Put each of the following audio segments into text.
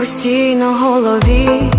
постійно голові.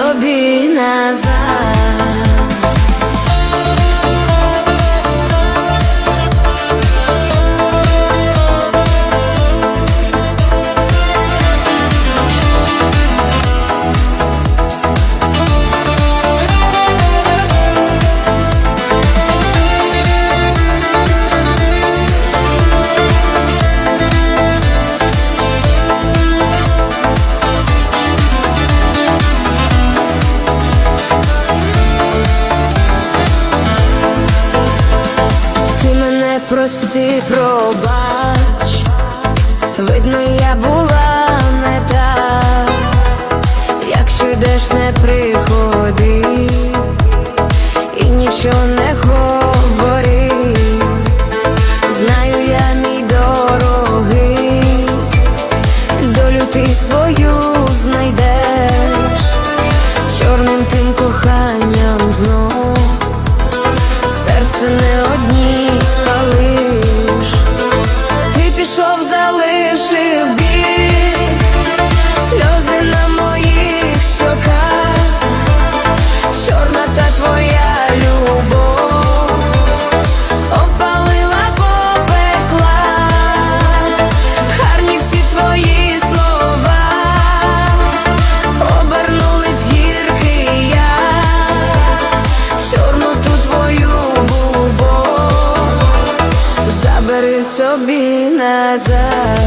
собі назад. прости, пробач, видно, я була не та, якщо йдеш, не приходи. І нічого не говори, знаю я мій дорогий, долю ти свою. собі назад.